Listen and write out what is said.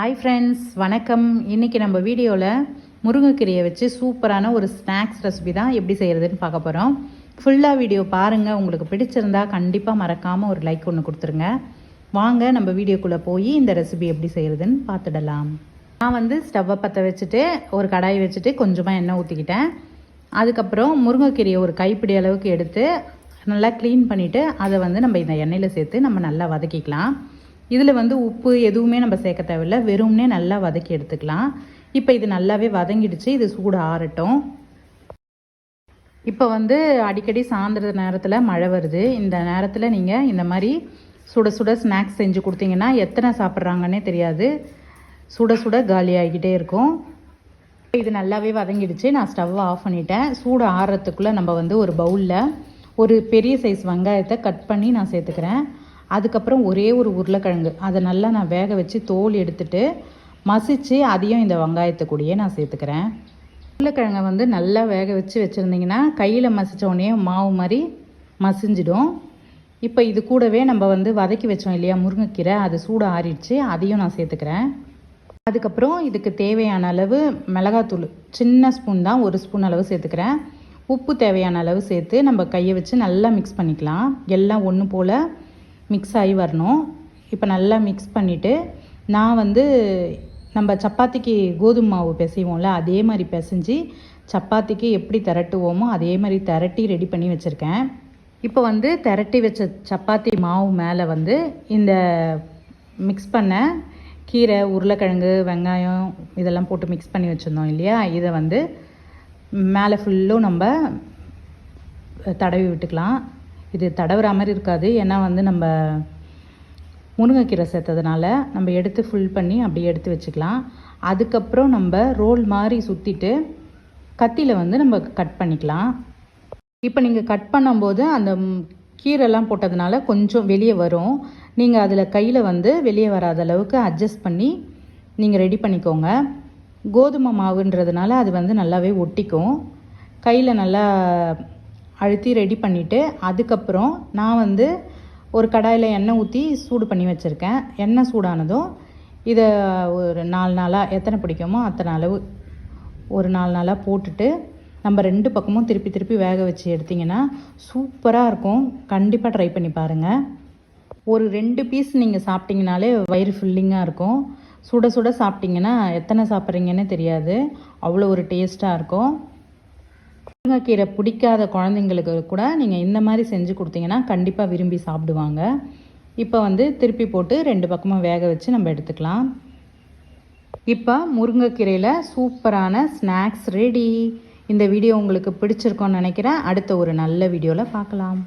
Hi friends வணக்கம். இன்றைக்கி நம்ம வீடியோவில் முருங்கைக்கீரையை வச்சு சூப்பரான ஒரு ஸ்நாக்ஸ் ரெசிபி தான் எப்படி செய்கிறதுன்னு பார்க்க போகிறோம் ஃபுல்லாக வீடியோ பாருங்கள் உங்களுக்கு பிடிச்சிருந்தா கண்டிப்பாக மறக்காமல் ஒரு லைக் ஒன்று கொடுத்துருங்க. வாங்க நம்ம வீடியோக்குள்ளே போய் இந்த ரெசிபி எப்படி செய்கிறதுன்னு பார்த்துடலாம். நான் வந்து ஸ்டவ்வை பற்ற வச்சுட்டு ஒரு கடாய் வச்சுட்டு கொஞ்சமாக எண்ணெய் ஊற்றிக்கிட்டேன் அதுக்கப்புறம் முருங்கைக்கீரையை ஒரு கைப்பிடி அளவுக்கு எடுத்து நல்லா க்ளீன் பண்ணிவிட்டு அதை வந்து நம்ம இந்த எண்ணெயில் சேர்த்து நம்ம நல்லா வதக்கிக்கலாம். இதில் வந்து உப்பு எதுவுமே நம்ம சேர்க்க தேவையில்ல. வெறும்னே நல்லா வதக்கி எடுத்துக்கலாம். இப்போ இது நல்லாவே வதங்கிடுச்சு. இது சூடு ஆறட்டும். இப்போ வந்து அடிக்கடி சாயந்தர நேரத்தில் மழை வருது. இந்த நேரத்தில் நீங்கள் இந்த மாதிரி சுட சுட ஸ்நாக்ஸ் செஞ்சு கொடுத்தீங்கன்னா எத்தனை சாப்பிட்றாங்கன்னே தெரியாது. சுட சுட காலி ஆகிக்கிட்டே இருக்கும். இது நல்லாவே வதங்கிடுச்சு. நான் ஸ்டவ்வை ஆஃப் பண்ணிட்டேன். சூடு ஆறுறதுக்குள்ளே நம்ம வந்து ஒரு பவுலில் ஒரு பெரிய சைஸ் வெங்காயத்தை கட் பண்ணி நான் சேர்த்துக்கிறேன். அதுக்கப்புறம் ஒரே ஒரு உருளைக்கிழங்கு. அதை நல்லா நான் வேக வச்சு தோல் எடுத்துட்டு மசித்து அதையும் இந்த வெங்காயத்தை கூடயே நான் சேர்த்துக்கிறேன். உருளைக்கிழங்கை வந்து நல்லா வேக வச்சு வச்சுருந்தீங்கன்னா கையில் மசித்த உடனே மாவு மாதிரி மசிஞ்சிடும். இப்போ இது கூடவே நம்ம வந்து வதக்கி வச்சோம் இல்லையா முருங்கைக்கீரை அது சூடு ஆறிடுச்சு அதையும் நான் சேர்த்துக்கிறேன். அதுக்கப்புறம் இதுக்கு தேவையான அளவு மிளகாத்தூள் சின்ன ஸ்பூன் தான் ஒரு ஸ்பூன் அளவு சேர்த்துக்கிறேன். உப்பு தேவையான அளவு சேர்த்து நம்ம கையை வச்சு நல்லா மிக்ஸ் பண்ணிக்கலாம். எல்லாம் ஒன்று போல் மிக்ஸ் ஆகி வரணும். இப்போ நல்லா மிக்ஸ் பண்ணிவிட்டு நான் வந்து நம்ம சப்பாத்திக்கு கோதுமை மாவு பிசைவோம்ல அதே மாதிரி பிசைஞ்சு சப்பாத்திக்கு எப்படி திரட்டுவோமோ அதே மாதிரி திரட்டி ரெடி பண்ணி வச்சுருக்கேன். இப்போ வந்து திரட்டி வச்ச சப்பாத்தி மாவு மேலே வந்து இந்த மிக்ஸ் பண்ண கீரை உருளைக்கிழங்கு வெங்காயம் இதெல்லாம் போட்டு மிக்ஸ் பண்ணி வச்சுருந்தோம் இல்லையா? இதை வந்து மேலே ஃபுல்லும் நம்ம தடவி விட்டுக்கலாம். இது தடவுற மாதிரி இருக்காது. ஏன்னா வந்து நம்ம முருங்கைக்கீரை சேர்த்ததுனால நம்ம எடுத்து ஃபுல் பண்ணி அப்படியே எடுத்து வச்சுக்கலாம். அதுக்கப்புறம் நம்ம ரோல் மாதிரி சுற்றிட்டு கத்தியில் வந்து நம்ம கட் பண்ணிக்கலாம். இப்போ நீங்கள் கட் பண்ணும்போது அந்த கீரைலாம் போட்டதுனால கொஞ்சம் வெளியே வரும். நீங்கள் அதில் கையில் வந்து வெளியே வராத அளவுக்கு அட்ஜஸ்ட் பண்ணி நீங்கள் ரெடி பண்ணிக்கோங்க. கோதுமை மாவுன்றதுனால அது வந்து நல்லாவே ஒட்டிக்கும். கையில் நல்லா அழுத்தி ரெடி பண்ணிவிட்டு அதுக்கப்புறம் நான் வந்து ஒரு கடாயில் எண்ணெய் ஊற்றி சூடு பண்ணி வச்சுருக்கேன். எண்ணெய் சூடானதும் இதை ஒரு நாலு நாளாக எத்தனை பிடிக்குமோ அத்தனை அளவு ஒரு நாலு நாளாக போட்டுட்டு நம்ம ரெண்டு பக்கமும் திருப்பி திருப்பி வேக வச்சு எடுத்திங்கன்னா சூப்பராக இருக்கும். கண்டிப்பாக ட்ரை பண்ணி பாருங்கள் ஒரு ரெண்டு பீஸ் நீங்கள் சாப்பிட்டிங்கனாலே வயிறு ஃபில்லிங்காக இருக்கும். சுட சுட சாப்பிட்டிங்கன்னா எத்தனை சாப்பிட்றீங்கன்னு தெரியாது. அவ்வளோ ஒரு டேஸ்ட்டாக இருக்கும். முருங்கைக்கீரை பிடிக்காத குழந்தைங்களுக்கு கூட நீங்கள் இந்த மாதிரி செஞ்சு கொடுத்தீங்கன்னா கண்டிப்பாக விரும்பி சாப்பிடுவாங்க. இப்போ வந்து திருப்பி போட்டு ரெண்டு பக்கமும் வேக வச்சு நம்ம எடுத்துக்கலாம். இப்போ முருங்கைக்கீரையில் சூப்பரான ஸ்நாக்ஸ் ரெடி. இந்த வீடியோ உங்களுக்கு பிடிச்சிருக்கோன்னு நினைக்கிறேன். அடுத்த ஒரு நல்ல வீடியோவில் பார்க்கலாம்.